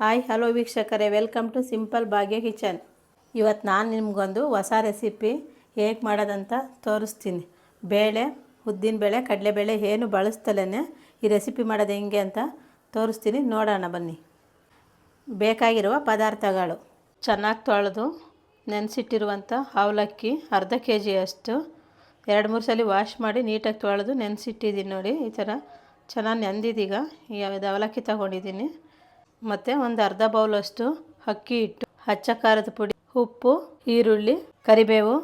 Hi, hello ವೀಕ್ಷಕರೇ, welcome to simple Bhagya kitchen. ಇವತ್ತು ನಾನು ನಿಮಗೊಂದು ಹೊಸ ರೆಸಿಪಿ ಹೇಗೆ ಮಾಡೋದಂತ ತೋರಿಸ್ತೀನಿ. ಬೇಳೆ, ಉದ್ದಿನ ಬೇಳೆ ಕಡಲೆ ಕಡಲೆಬೇಳೆ ಏನು ಬಳಸ್ತಲೇ ಈ ರೆಸಿಪಿ ಮಾಡೋದು ಹೆಂಗೆ ಅಂತ ತೋರಿಸ್ತೀನಿ. ನೋಡೋಣ ಬನ್ನಿ. ಬೇಕಾಗಿರುವ ಪದಾರ್ಥಗಳು. ಚೆನ್ನಾಗಿ ತೊಳೆದು ನೆನೆಸಿಟ್ಟಿರುವಂಥ ಅವಲಕ್ಕಿ ಅರ್ಧ ಕೆ ಜಿಯಷ್ಟು ಎರಡು, ಮೂರು ಸಲ ವಾಶ್ ಮಾಡಿ ನೀಟಾಗಿ ತೊಳೆದು ನೆನೆಸಿಟ್ಟಿದ್ದೀನಿ ನೋಡಿ. ಈ ಥರ ಚೆನ್ನಾಗಿ ನೆಂದಿದ್ದೀಗ ಯಾವ್ದು ಅವಲಕ್ಕಿ ತಗೊಂಡಿದ್ದೀನಿ. ಮತ್ತು ಒಂದು ಅರ್ಧ ಬೌಲಷ್ಟು ಅಕ್ಕಿ ಹಿಟ್ಟು, ಹಚ್ಚ ಖಾರದ ಪುಡಿ, ಉಪ್ಪು, ಈರುಳ್ಳಿ, ಕರಿಬೇವು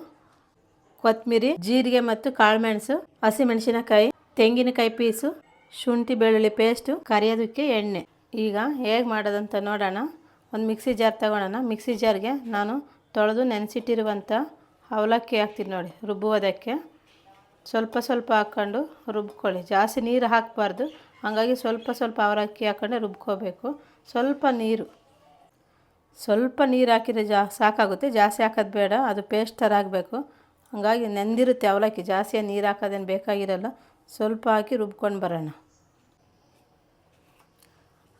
ಕೊತ್ತಂಬರಿ ಜೀರಿಗೆ ಮತ್ತು ಕಾಳುಮೆಣಸು ಹಸಿಮೆಣಸಿನಕಾಯಿ ತೆಂಗಿನಕಾಯಿ ಪೀಸು, ಶುಂಠಿ ಬೆಳ್ಳುಳ್ಳಿ ಪೇಸ್ಟು ಕರಿಯೋದಕ್ಕೆ ಎಣ್ಣೆ. ಈಗ ಹೇಗೆ ಮಾಡೋದಂತ ನೋಡೋಣ. ಒಂದು ಮಿಕ್ಸಿ ಜಾರ್ ತಗೊಳ್ಳೋಣ ಮಿಕ್ಸಿ ಜಾರ್ಗೆ ನಾನು ತೊಳೆದು ನೆನೆಸಿಟ್ಟಿರುವಂಥ ಅವಲಕ್ಕಿ ಹಾಕ್ತೀನಿ ನೋಡಿ, ರುಬ್ಬುವುದಕ್ಕೆ. ಸ್ವಲ್ಪ ಸ್ವಲ್ಪ ಹಾಕ್ಕೊಂಡು ರುಬ್ಕೊಳ್ಳಿ. ಜಾಸ್ತಿ ನೀರು ಹಾಕಬಾರ್ದು. ಹಾಗಾಗಿ ಸ್ವಲ್ಪ ಸ್ವಲ್ಪ ಅವಲಕ್ಕಿ ಹಾಕ್ಕೊಂಡು ರುಬ್ಕೋಬೇಕು. ಸ್ವಲ್ಪ ನೀರು. ಸ್ವಲ್ಪ ನೀರು ಹಾಕಿದರೆ ಜಾ, ಸಾಕಾಗುತ್ತೆ. ಜಾಸ್ತಿ ಹಾಕೋದು ಬೇಡ. ಅದು ಪೇಸ್ಟ್ ಥರ ಆಗಬೇಕು. ಹಾಗಾಗಿ ನೆಂದಿರುತ್ತೆ ಅವಲಕ್ಕಿ. ಜಾಸ್ತಿ ನೀರು ಹಾಕೋದೇನು ಬೇಕಾಗಿರಲ್ಲ. ಸ್ವಲ್ಪ ಹಾಕಿ ರುಬ್ಕೊಂಡು ಬರೋಣ.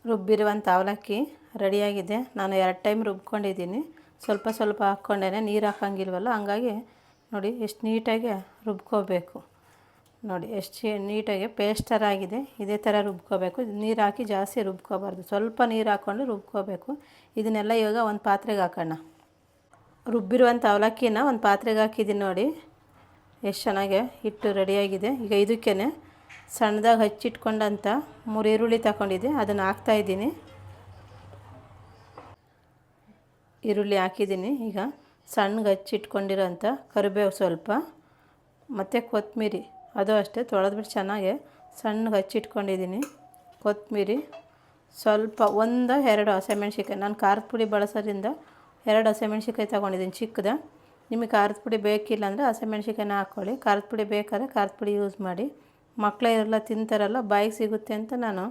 ರುಬ್ಬಿರುವಂಥ ಅವಲಕ್ಕಿ ರೆಡಿಯಾಗಿದೆ. ನಾನು ಎರಡು ಟೈಮ್ ರುಬ್ಕೊಂಡಿದ್ದೀನಿ. ಸ್ವಲ್ಪ ಸ್ವಲ್ಪ ಹಾಕ್ಕೊಂಡೇನೆ. ನೀರು ಹಾಕೋಂಗಿಲ್ವಲ್ಲ. ಹಂಗಾಗಿ ನೋಡಿ, ಎಷ್ಟು ನೀಟಾಗಿ ರುಬ್ಕೋಬೇಕು. ನೋಡಿ, ಎಷ್ಟು ನೀಟಾಗಿ ಪೇಸ್ಟರ್ ಆಗಿದೆ. ಇದೇ ಥರ ರುಬ್ಕೋಬೇಕು. ನೀರು ಹಾಕಿ ಜಾಸ್ತಿ ರುಬ್ಕೋಬಾರ್ದು. ಸ್ವಲ್ಪ ನೀರು ಹಾಕ್ಕೊಂಡು ರುಬ್ಕೋಬೇಕು. ಇದನ್ನೆಲ್ಲ ಇವಾಗ ಒಂದು ಪಾತ್ರೆಗೆ ಹಾಕೋಣ. ರುಬ್ಬಿರುವಂಥ ಅವಲಕ್ಕಿನ ಒಂದು ಪಾತ್ರೆಗೆ ಹಾಕಿದ್ದೀನಿ ನೋಡಿ. ಎಷ್ಟು ಚೆನ್ನಾಗಿ ಹಿಟ್ಟು ರೆಡಿಯಾಗಿದೆ ಈಗ ಇದಕ್ಕೇ ಸಣ್ಣದಾಗಿ ಹಚ್ಚಿಟ್ಕೊಂಡಂಥ ಮೂರು ಈರುಳ್ಳಿ ತಗೊಂಡಿದ್ದೆ. ಅದನ್ನು ಹಾಕ್ತಾಯಿದ್ದೀನಿ ಈರುಳ್ಳಿ ಹಾಕಿದ್ದೀನಿ ಈಗ ಸಣ್ಣಗೆ ಹಚ್ಚಿಟ್ಕೊಂಡಿರೋಂಥ ಕರಿಬೇವು ಸ್ವಲ್ಪ, ಮತ್ತು ಕೊತ್ತಂಬರಿ ಅದು ಅಷ್ಟೇ ತೊಳೆದ್ಬಿಟ್ಟು ಚೆನ್ನಾಗಿ ಸಣ್ಣಗೆ ಹಚ್ಚಿಟ್ಕೊಂಡಿದ್ದೀನಿ. ಕೊತ್ತಂಬರಿ, ಸ್ವಲ್ಪ ಒಂದು ಎರಡು ಹಸಿಮೆಣ್ಸಿಕಾಯಿ ನಾನು ಖಾರದ ಪುಡಿ ಬಳಸೋದ್ರಿಂದ ಎರಡು ಹಸಿಮೆಣ್ಸಿಕಾಯಿ ತೊಗೊಂಡಿದ್ದೀನಿ ಚಿಕ್ಕದ. ನಿಮಗೆ ಖಾರದ ಪುಡಿ ಬೇಕಿಲ್ಲ ಅಂದರೆ ಹಸಿಮೆಣ್ಸಿಕಾಯಿನ ಹಾಕ್ಕೊಳ್ಳಿ ಖಾರದ ಪುಡಿ ಬೇಕಾದ್ರೆ ಖಾರದ ಪುಡಿ ಯೂಸ್ ಮಾಡಿ. ಮಕ್ಕಳೆಲ್ಲ ತಿಂತಾರಲ್ಲ, ಬಾಯಿಗೆ ಸಿಗುತ್ತೆ ಅಂತ ನಾನು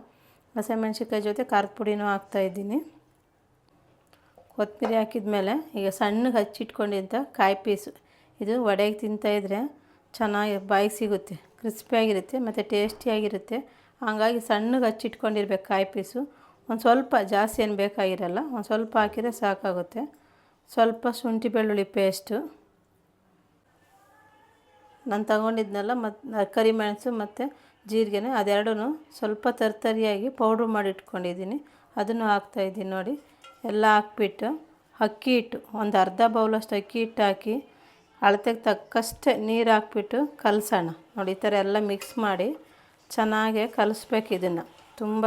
ಹಸಿಮೆಣ್ಸಿಕಾಯಿ ಜೊತೆ ಖಾರದ ಪುಡಿನೂ ಹಾಕ್ತಾಯಿದ್ದೀನಿ ಕೊತ್ತಂಬರಿ ಹಾಕಿದ್ಮೇಲೆ ಈಗ ಸಣ್ಣಗೆ ಹಚ್ಚಿಟ್ಕೊಂಡಿದ್ದ ಕಾಯಿ ಪೀಸು. ಇದು ವಡೆಗೆ ತಿಂತಾಯಿದ್ರೆ ಚೆನ್ನಾಗಿ ಬಾಯಿಗೆ ಸಿಗುತ್ತೆ ಕ್ರಿಸ್ಪಿಯಾಗಿರುತ್ತೆ ಮತ್ತು ಟೇಸ್ಟಿಯಾಗಿರುತ್ತೆ ಹಾಗಾಗಿ ಸಣ್ಣಗೆ ಹಚ್ಚಿಟ್ಕೊಂಡಿರ್ಬೇಕು ಕಾಯಿ ಪೀಸು. ಒಂದು ಸ್ವಲ್ಪ ಜಾಸ್ತಿ ಏನು ಬೇಕಾಗಿರಲ್ಲ, ಒಂದು ಸ್ವಲ್ಪ ಹಾಕಿದರೆ ಸಾಕಾಗುತ್ತೆ. ಸ್ವಲ್ಪ ಶುಂಠಿ ಬೆಳ್ಳುಳ್ಳಿ ಪೇಸ್ಟು ನಾನು ತಗೊಂಡಿದ್ನಲ್ಲ ಮತ್ತು ಕರಿಮೆಣಸು ಮತ್ತು ಜೀರಿಗೆನ ಅದೆರಡೂ ಸ್ವಲ್ಪ ತರ್ತರಿಯಾಗಿ ಪೌಡ್ರ್ ಮಾಡಿ ಇಟ್ಕೊಂಡಿದ್ದೀನಿ ಅದನ್ನು ಹಾಕ್ತಾಯಿದ್ದೀನಿ ನೋಡಿ. ಎಲ್ಲ ಹಾಕ್ಬಿಟ್ಟು ಅಕ್ಕಿ ಹಿಟ್ಟು, ಒಂದು ಅರ್ಧ ಬೌಲಷ್ಟು ಅಕ್ಕಿ ಹಿಟ್ಟು ಹಾಕಿ ಅಳತೆಗೆ ತಕ್ಕಷ್ಟೇ ನೀರು ಹಾಕ್ಬಿಟ್ಟು ಕಲಸೋಣ. ನೋಡಿ, ಈ ಥರ ಎಲ್ಲ ಮಿಕ್ಸ್ ಮಾಡಿ ಚೆನ್ನಾಗೆ ಕಲಿಸ್ಬೇಕು ಇದನ್ನು. ತುಂಬ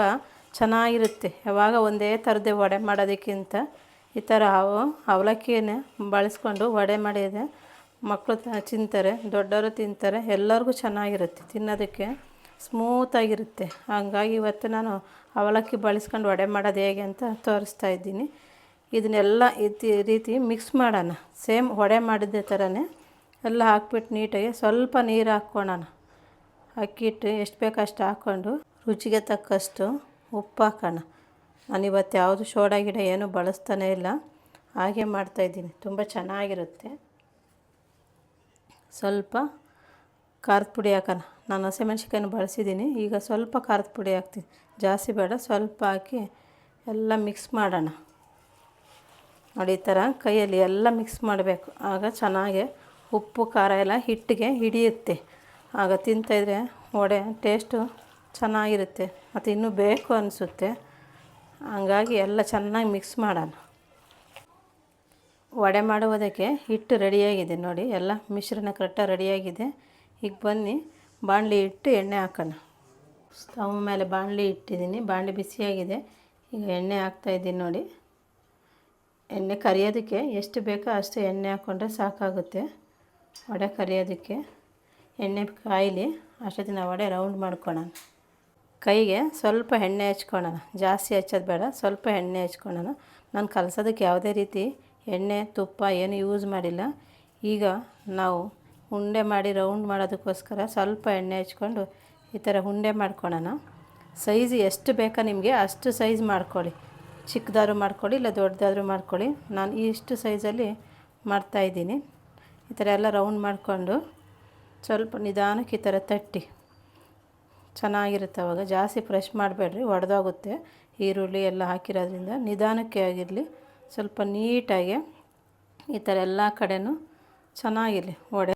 ಚೆನ್ನಾಗಿರುತ್ತೆ. ಯಾವಾಗ ಒಂದೇ ಥರದೇ ವಡೆ ಮಾಡೋದಕ್ಕಿಂತ ಈ ಥರ ಅವು ಅವಲಕ್ಕಿನೇ ಬಳಸ್ಕೊಂಡು ವಡೆ ಮಾಡಿದೆ ಮಕ್ಕಳು ತಿಂತಾರೆ, ದೊಡ್ಡವರು ತಿಂತಾರೆ, ಎಲ್ಲರಿಗೂ ಚೆನ್ನಾಗಿರುತ್ತೆ. ತಿನ್ನೋದಕ್ಕೆ ಸ್ಮೂತಾಗಿರುತ್ತೆ ಹಾಗಾಗಿ ಇವತ್ತು ನಾನು ಅವಲಕ್ಕಿ ಬಳಸ್ಕೊಂಡು ವಡೆ ಮಾಡೋದು ಹೇಗೆ ಅಂತ ತೋರಿಸ್ತಾ ಇದ್ದೀನಿ. ಇದನ್ನೆಲ್ಲ ಈ ರೀತಿ ಮಿಕ್ಸ್ ಮಾಡೋಣ. ಸೇಮ್ ಹೊಡೆ ಮಾಡಿದ್ದೆ ಥರನೇ ಎಲ್ಲ ಹಾಕ್ಬಿಟ್ಟು ನೀಟಾಗಿ ಸ್ವಲ್ಪ ನೀರು ಹಾಕ್ಕೊಳ್ಳೋಣ ಅಕ್ಕಿಟ್ಟು ಎಷ್ಟು ಬೇಕೋ ಅಷ್ಟು ಹಾಕ್ಕೊಂಡು ರುಚಿಗೆ ತಕ್ಕಷ್ಟು ಉಪ್ಪು ಹಾಕೋಣ. ನಾನು ಇವತ್ತು ಯಾವುದು ಸೋಡಾ ಗಿಡ ಏನೂ ಬಳಸ್ತಾನೇ ಇಲ್ಲ. ಹಾಗೆ ಮಾಡ್ತಾಯಿದ್ದೀನಿ ತುಂಬ ಚೆನ್ನಾಗಿರುತ್ತೆ. ಸ್ವಲ್ಪ ಖಾರದ ಪುಡಿ ಹಾಕೋಣ. ನಾನು ಹಸಿಮೆಣ್ಸಿಕಾಯನ್ನು ಬಳಸಿದ್ದೀನಿ. ಈಗ ಸ್ವಲ್ಪ ಖಾರದ ಪುಡಿ ಹಾಕ್ತೀನಿ. ಜಾಸ್ತಿ ಬೇಡ. ಸ್ವಲ್ಪ ಹಾಕಿ ಎಲ್ಲ ಮಿಕ್ಸ್ ಮಾಡೋಣ. ನೋಡಿ, ಈ ಥರ ಕೈಯಲ್ಲಿ ಎಲ್ಲ ಮಿಕ್ಸ್ ಮಾಡಬೇಕು. ಆಗ ಚೆನ್ನಾಗಿ ಉಪ್ಪು, ಖಾರ ಎಲ್ಲ ಹಿಟ್ಟಿಗೆ ಹಿಡಿಯುತ್ತೆ. ಆಗ ತಿಂತಾಯಿದ್ರೆ ವಡೆ ಟೇಸ್ಟು ಚೆನ್ನಾಗಿರುತ್ತೆ. ಮತ್ತು ಇನ್ನೂ ಬೇಕು ಅನಿಸುತ್ತೆ. ಹಂಗಾಗಿ ಎಲ್ಲ ಚೆನ್ನಾಗಿ ಮಿಕ್ಸ್ ಮಾಡೋಣ. ವಡೆ ಮಾಡುವುದಕ್ಕೆ ಹಿಟ್ಟು ರೆಡಿಯಾಗಿದೆ ನೋಡಿ. ಎಲ್ಲ ಮಿಶ್ರಣ ಕರೆಕ್ಟಾಗಿ ರೆಡಿಯಾಗಿದೆ. ಈಗ ಬನ್ನಿ, ಬಾಣಲಿ ಇಟ್ಟು ಎಣ್ಣೆ ಹಾಕೋಣ. ಸ್ಟವ್ ಮೇಲೆ ಬಾಣಲಿ ಇಟ್ಟಿದ್ದೀನಿ. ಬಾಣಲಿ ಬಿಸಿಯಾಗಿದೆ. ಈಗ ಎಣ್ಣೆ ಹಾಕ್ತಾಯಿದ್ದೀನಿ ನೋಡಿ. ಎಣ್ಣೆ ಕರಿಯೋದಕ್ಕೆ ಎಷ್ಟು ಬೇಕೋ ಅಷ್ಟು ಎಣ್ಣೆ ಹಾಕ್ಕೊಂಡ್ರೆ ಸಾಕಾಗುತ್ತೆ. ವಡೆ ಕರಿಯೋದಕ್ಕೆ ಎಣ್ಣೆ ಕಾಯಿಲಿ ಅಷ್ಟೊತ್ತಿನ ವಡೆ ರೌಂಡ್ ಮಾಡ್ಕೊಳ್ಳೋಣ ಕೈಗೆ ಸ್ವಲ್ಪ ಎಣ್ಣೆ ಹಚ್ಕೊಳ್ಳೋಣ ಜಾಸ್ತಿ ಹಚ್ಚೋದು ಬೇಡ, ಸ್ವಲ್ಪ ಎಣ್ಣೆ ಹಚ್ಕೊಳ್ಳೋಣ ನಾನು ಕಲಸೋದಕ್ಕೆ ಯಾವುದೇ ರೀತಿ ಎಣ್ಣೆ, ತುಪ್ಪ ಏನು ಯೂಸ್ ಮಾಡಿಲ್ಲ. ಈಗ ನಾವು ಉಂಡೆ ಮಾಡಿ ರೌಂಡ್ ಮಾಡೋದಕ್ಕೋಸ್ಕರ ಸ್ವಲ್ಪ ಎಣ್ಣೆ ಹಚ್ಕೊಂಡು ಈ ಥರ ಉಂಡೆ ಮಾಡ್ಕೊಳ್ಳೋಣ ಸೈಜ್ ಎಷ್ಟು ಬೇಕೋ ನಿಮಗೆ ಅಷ್ಟು ಸೈಜ್ ಮಾಡ್ಕೊಳ್ಳಿ. ಚಿಕ್ಕದಾದ್ರೂ ಮಾಡ್ಕೊಳ್ಳಿ, ಇಲ್ಲ ದೊಡ್ಡದಾದ್ರೂ ಮಾಡ್ಕೊಳ್ಳಿ. ನಾನು ಇಷ್ಟು ಸೈಜಲ್ಲಿ ಮಾಡ್ತಾಯಿದ್ದೀನಿ ಈ ಥರ ಎಲ್ಲ ರೌಂಡ್ ಮಾಡಿಕೊಂಡು ಸ್ವಲ್ಪ ನಿಧಾನಕ್ಕೆ ಈ ಥರ ತಟ್ಟಿ. ಚೆನ್ನಾಗಿರುತ್ತೆ ಅವಾಗ. ಜಾಸ್ತಿ ಫ್ರೆಶ್ ಮಾಡಬೇಡ್ರಿ, ಒಡೆದೋಗುತ್ತೆ. ಈರುಳ್ಳಿ ಎಲ್ಲ ಹಾಕಿರೋದ್ರಿಂದ ನಿಧಾನಕ್ಕೆ ಆಗಿರಲಿ, ಸ್ವಲ್ಪ ನೀಟಾಗಿ ಈ ಥರ ಎಲ್ಲ ಕಡೆನೂ ಚೆನ್ನಾಗಿರಲಿ. ಒಡೆ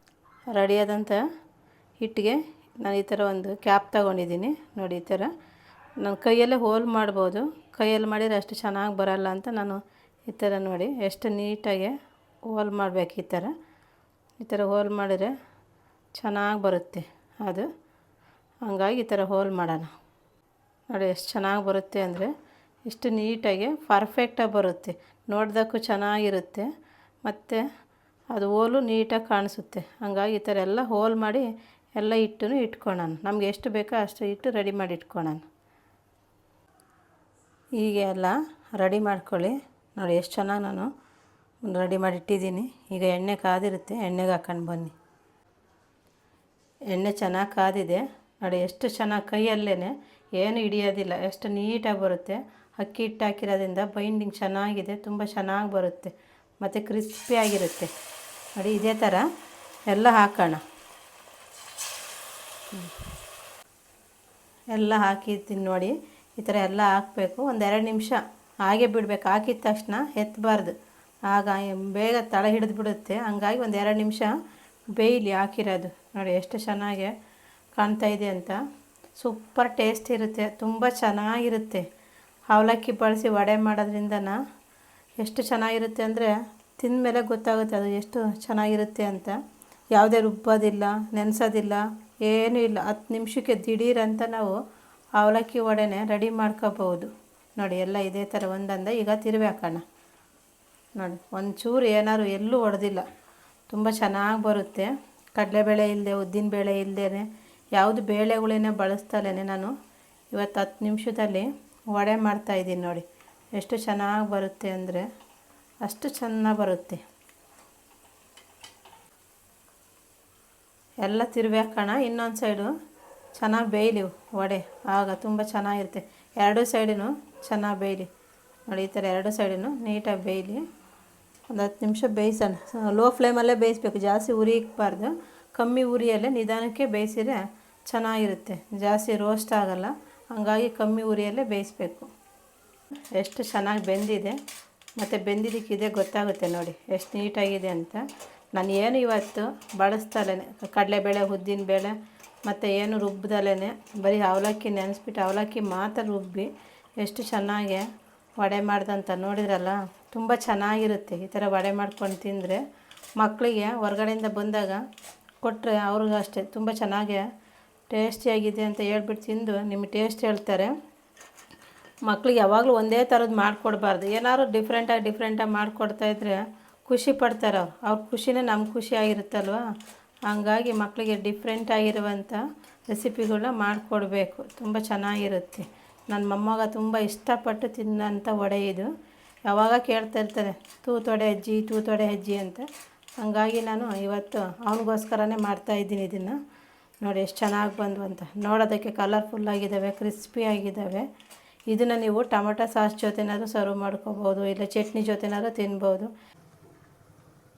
ರೆಡಿಯಾದಂಥ ಹಿಟ್ಟಿಗೆ ನಾನು ಈ ಥರ ಒಂದು ಕ್ಯಾಪ್ ತಗೊಂಡಿದ್ದೀನಿ. ನೋಡಿ ಈ ಥರ ನಾನು ಕೈಯಲ್ಲೇ ಹೋಲ್ ಮಾಡ್ಬೋದು. ಕೈಯಲ್ಲಿ ಮಾಡಿದರೆ ಅಷ್ಟು ಚೆನ್ನಾಗಿ ಬರಲ್ಲ ಅಂತ ನಾನು ಈ ಥರ ನೋಡಿ, ಎಷ್ಟು ನೀಟಾಗಿ ಹೋಲ್ ಮಾಡಬೇಕು ಈ ಥರ. ಈ ಥರ ಹೋಲ್ ಮಾಡಿದರೆ ಚೆನ್ನಾಗಿ ಬರುತ್ತೆ ಅದು. ಹಂಗಾಗಿ ಈ ಥರ ಹೋಲ್ ಮಾಡೋಣ. ನೋಡಿ, ಎಷ್ಟು ಚೆನ್ನಾಗಿ ಬರುತ್ತೆ ಅಂದರೆ ಇಷ್ಟು ನೀಟಾಗಿ ಪರ್ಫೆಕ್ಟಾಗಿ ಬರುತ್ತೆ. ನೋಡ್ದಕ್ಕೂ ಚೆನ್ನಾಗಿರುತ್ತೆ. ಮತ್ತು ಅದು ಹೋಲು ನೀಟಾಗಿ ಕಾಣಿಸುತ್ತೆ. ಹಂಗಾಗಿ ಈ ಥರ ಎಲ್ಲ ಹೋಲ್ ಮಾಡಿ ಎಲ್ಲ ಹಿಟ್ಟನ್ನು ಇಟ್ಕೊಳ್ಳೋಣ. ನಮ್ಗೆ ಎಷ್ಟು ಬೇಕೋ ಅಷ್ಟು ಹಿಟ್ಟು ರೆಡಿ ಮಾಡಿ ಇಟ್ಕೊಳ್ಳೋಣ. ಹೀಗೆ ಎಲ್ಲ ರೆಡಿ ಮಾಡ್ಕೊಳ್ಳಿ. ನೋಡಿ ಎಷ್ಟು ಚೆನ್ನಾಗಿ ನಾನು ರೆಡಿ ಮಾಡಿ ಇಟ್ಟಿದ್ದೀನಿ ಈಗ ಎಣ್ಣೆ ಕಾದಿರುತ್ತೆ, ಎಣ್ಣೆಗೆ ಹಾಕೊಂಡು ಬನ್ನಿ. ಎಣ್ಣೆ ಚೆನ್ನಾಗಿ ಕಾದಿದೆ. ನೋಡಿ ಎಷ್ಟು ಚೆನ್ನಾಗಿ ಕೈಯಲ್ಲೇ ಏನು ಹಿಡಿಯೋದಿಲ್ಲ, ಎಷ್ಟು ನೀಟಾಗಿ ಬರುತ್ತೆ. ಅಕ್ಕಿ ಹಿಟ್ಟು ಹಾಕಿರೋದ್ರಿಂದ ಬೈಂಡಿಂಗ್ ಚೆನ್ನಾಗಿದೆ, ತುಂಬ ಚೆನ್ನಾಗಿ ಬರುತ್ತೆ, ಮತ್ತು ಕ್ರಿಸ್ಪಿಯಾಗಿರುತ್ತೆ ನೋಡಿ ಇದೇ ಥರ ಎಲ್ಲ ಹಾಕೋಣ. ಎಲ್ಲ ಹಾಕಿರ್ತೀನಿ ನೋಡಿ. ಈ ಥರ ಎಲ್ಲ ಹಾಕಬೇಕು. ಒಂದೆರಡು ನಿಮಿಷ ಹಾಗೆ ಬಿಡಬೇಕು. ಹಾಕಿದ ತಕ್ಷಣ ಎತ್ತಬಾರ್ದು ಆಗ ಬೇಗ ತಳ ಹಿಡಿದು ಬಿಡುತ್ತೆ. ಹಂಗಾಗಿ ಒಂದು ಎರಡು ನಿಮಿಷ ಬೇಯಲಿ ಹಾಕಿರೋದು. ನೋಡಿ ಎಷ್ಟು ಚೆನ್ನಾಗಿ ಕಾಣ್ತಾ ಇದೆ ಅಂತ. ಸೂಪರ್ ಟೇಸ್ಟ್ ಇರುತ್ತೆ. ತುಂಬ ಚೆನ್ನಾಗಿರುತ್ತೆ. ಅವಲಕ್ಕಿ ಬಳಸಿ ವಡೆ ಮಾಡೋದ್ರಿಂದ ಎಷ್ಟು ಚೆನ್ನಾಗಿರುತ್ತೆ ಅಂದರೆ ತಿಂದಮೇಲೆ ಗೊತ್ತಾಗುತ್ತೆ ಅದು ಎಷ್ಟು ಚೆನ್ನಾಗಿರುತ್ತೆ ಅಂತ. ಯಾವುದೇ ರುಬ್ಬೋದಿಲ್ಲ, ನೆನೆಸೋದಿಲ್ಲ, ಏನೂ ಇಲ್ಲ. ಹತ್ತು ನಿಮಿಷಕ್ಕೆ ದಿಢೀರಂತ ನಾವು ಅವಲಕ್ಕಿ ವಡೆನೆ ರೆಡಿ ಮಾಡ್ಕೋಬಹುದು. ನೋಡಿ, ಎಲ್ಲ ಇದೇ ಥರ ಒಂದಂದ. ಈಗ ತಿರುವೆ ಹಾಕೋಣ. ನೋಡಿ, ಒಂಚೂರು ಏನಾದ್ರು ಎಲ್ಲೂ ಒಡೆದಿಲ್ಲ. ತುಂಬ ಚೆನ್ನಾಗಿ ಬರುತ್ತೆ. ಕಡಲೆಬೇಳೆ ಇಲ್ಲದೆ ಉದ್ದಿನ ಬೇಳೆ ಇಲ್ಲದೇ ಯಾವುದು ಬೇಳೆಗಳೇನೆ ಬಳಸ್ತಲೇ ನಾನು. ಇವತ್ತು ಹತ್ತು ನಿಮಿಷದಲ್ಲಿ ವಡೆ ಮಾಡ್ತಾಯಿದ್ದೀನಿ ನೋಡಿ. ಎಷ್ಟು ಚೆನ್ನಾಗಿ ಬರುತ್ತೆ ಅಂದರೆ ಅಷ್ಟು ಚೆನ್ನಾಗಿ ಬರುತ್ತೆ. ಎಲ್ಲ ತಿರುವೆ ಹಾಕೋಣ. ಇನ್ನೊಂದು ಸೈಡು ಚೆನ್ನಾಗಿ ಬೇಯಲಿ ವಡೆ. ಆಗ ತುಂಬ ಚೆನ್ನಾಗಿರುತ್ತೆ. ಎರಡೂ ಸೈಡಿನೂ ಚೆನ್ನಾಗಿ ಬೇಯಲಿ. ನೋಡಿ, ಈ ಥರ ಎರಡು ಸೈಡಿನೂ ನೀಟಾಗಿ ಬೇಯಲಿ. ಒಂದು ಹತ್ತು ನಿಮಿಷ ಬೇಯಿಸೋಣ. ಲೋ ಫ್ಲೇಮಲ್ಲೇ ಬೇಯಿಸ್ಬೇಕು. ಜಾಸ್ತಿ ಉರಿ ಇಕ್ಬಾರ್ದು ಕಮ್ಮಿ ಉರಿಯಲ್ಲೇ ನಿಧಾನಕ್ಕೆ ಬೇಯಿಸಿದ್ರೆ ಚೆನ್ನಾಗಿರುತ್ತೆ. ಜಾಸ್ತಿ ರೋಸ್ಟ್ ಆಗೋಲ್ಲ. ಹಂಗಾಗಿ ಕಮ್ಮಿ ಉರಿಯಲ್ಲೇ ಬೇಯಿಸ್ಬೇಕು. ಎಷ್ಟು ಚೆನ್ನಾಗಿ ಬೆಂದಿದೆ. ಮತ್ತು ಬೆಂದಿದ್ದಕ್ಕಿದೆ ಗೊತ್ತಾಗುತ್ತೆ ನೋಡಿ. ಎಷ್ಟು ನೀಟಾಗಿದೆ ಅಂತ. ನಾನು ಏನು ಇವತ್ತು ಬಳಸ್ತಲೇ ಕಡಲೆಬೇಳೆ, ಉದ್ದಿನಬೇಳೆ ಮತ್ತು ಏನು ರುಬ್ಬದಲ್ಲೇ ಬರೀ ಅವಲಕ್ಕಿ ನೆನೆಸ್ಬಿಟ್ಟು ಅವಲಕ್ಕಿ ಮಾತ್ರ ರುಬ್ಬಿ ಎಷ್ಟು ಚೆನ್ನಾಗಿ ವಡೆ ಮಾಡ್ದಂತ ನೋಡಿದ್ರಲ್ಲ? ತುಂಬ ಚೆನ್ನಾಗಿರುತ್ತೆ ಈ ಥರ ವಡೆ ಮಾಡ್ಕೊಂಡು ತಿಂದರೆ. ಮಕ್ಕಳಿಗೆ ಹೊರಗಡೆಯಿಂದ ಬಂದಾಗ ಕೊಟ್ಟರೆ ಅವ್ರಿಗೂ ಅಷ್ಟೇ, ತುಂಬ ಚೆನ್ನಾಗಿ ಟೇಸ್ಟಿಯಾಗಿದೆ ಅಂತ ಹೇಳ್ಬಿಟ್ಟು ತಿಂದು ನಿಮಗೆ ಟೇಸ್ಟ್ ಹೇಳ್ತಾರೆ. ಮಕ್ಳಿಗೆ ಯಾವಾಗಲೂ ಒಂದೇ ಥರದ್ದು ಮಾಡಿಕೊಡ್ಬಾರ್ದು. ಏನಾದ್ರು ಡಿಫ್ರೆಂಟಾಗಿ ಡಿಫ್ರೆಂಟಾಗಿ ಮಾಡಿಕೊಡ್ತಾಯಿದ್ರೆ ಖುಷಿ ಪಡ್ತಾರೆ ಅವ್ರು. ಅವ್ರ ಖುಷಿನೇ ನಮ್ಮ ಖುಷಿ ಆಗಿರುತ್ತಲ್ವ? ಹಂಗಾಗಿ ಮಕ್ಕಳಿಗೆ ಡಿಫ್ರೆಂಟಾಗಿರುವಂಥ ರೆಸಿಪಿಗಳನ್ನ ಮಾಡಿಕೊಡ್ಬೇಕು. ತುಂಬ ಚೆನ್ನಾಗಿರುತ್ತೆ. ನನ್ನ ಮೊಮ್ಮಗ ತುಂಬ ಇಷ್ಟಪಟ್ಟು ತಿನ್ನೋಂಥ ವಡೆ ಇದು. ಯಾವಾಗ ಕೇಳ್ತಾ ಇರ್ತಾರೆ ತೂತೊಡೆ ಅಜ್ಜಿ ತೂತೊಡೆ ಅಜ್ಜಿ ಅಂತ. ಹಂಗಾಗಿ ನಾನು ಇವತ್ತು ಅವನಿಗೋಸ್ಕರನೇ ಮಾಡ್ತಾಯಿದ್ದೀನಿ ಇದನ್ನು. ನೋಡಿ ಎಷ್ಟು ಚೆನ್ನಾಗಿ ಬಂದು ಅಂತ. ನೋಡೋದಕ್ಕೆ ಕಲರ್ಫುಲ್ಲಾಗಿದ್ದಾವೆ ಕ್ರಿಸ್ಪಿ ಆಗಿದ್ದಾವೆ ಇದನ್ನು ನೀವು ಟೊಮೆಟೊ ಸಾಸ್ ಜೊತೆನಾದರೂ ಸರ್ವ್ ಮಾಡ್ಕೋಬೋದು, ಇಲ್ಲ ಚಟ್ನಿ ಜೊತೆನಾದ್ರೂ ತಿನ್ಬೋದು.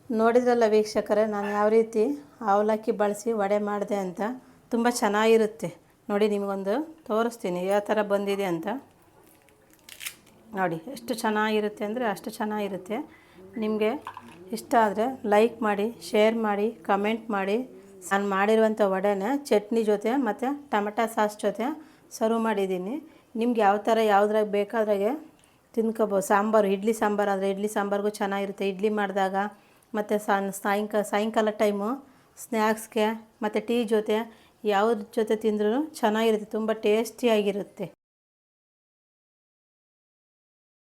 ನೋಡಿದ್ರಲ್ಲ ವೀಕ್ಷಕರೇ, ನಾನು ಯಾವ ರೀತಿ ಅವಲಕ್ಕಿ ಬಳಸಿ ವಡೆ ಮಾಡಿದೆ ಅಂತ. ತುಂಬ ಚೆನ್ನಾಗಿರುತ್ತೆ. ನೋಡಿ, ನಿಮಗೊಂದು ತೋರಿಸ್ತೀನಿ. ಯಾವ ಥರ ಬಂದಿದೆ ಅಂತ. ನೋಡಿ, ಎಷ್ಟು ಚೆನ್ನಾಗಿರುತ್ತೆ ಅಂದರೆ ಅಷ್ಟು ಚೆನ್ನಾಗಿರುತ್ತೆ. ನಿಮಗೆ ಇಷ್ಟ ಆದರೆ ಲೈಕ್ ಮಾಡಿ, ಶೇರ್ ಮಾಡಿ, ಕಮೆಂಟ್ ಮಾಡಿ. ನಾನು ಮಾಡಿರುವಂಥ ವಡೆನ ಚಟ್ನಿ ಜೊತೆ ಮತ್ತು ಟೊಮೆಟೊ ಸಾಸ್ ಜೊತೆ ಸರ್ವ್ ಮಾಡಿದ್ದೀನಿ. ನಿಮ್ಗೆ ಯಾವ ಥರ ಯಾವುದ್ರಾಗ ಬೇಕಾದ್ರಾಗೆ ತಿನ್ಕೋಬೋದು. ಸಾಂಬಾರು, ಇಡ್ಲಿ ಸಾಂಬಾರು ಆದರೆ ಇಡ್ಲಿ ಸಾಂಬಾರಿಗೂ ಚೆನ್ನಾಗಿರುತ್ತೆ. ಇಡ್ಲಿ ಮಾಡಿದಾಗ ಮತ್ತು ಸಾಯಂಕಾಲ ಸಾಯಂಕಾಲ ಟೈಮು ಸ್ನ್ಯಾಕ್ಸ್ಗೆ ಮತ್ತು ಟೀ ಜೊತೆ ಯಾವುದ್ರ ಜೊತೆ ತಿಂದ್ರೂ ಚೆನ್ನಾಗಿರುತ್ತೆ ತುಂಬ ಟೇಸ್ಟಿಯಾಗಿರುತ್ತೆ.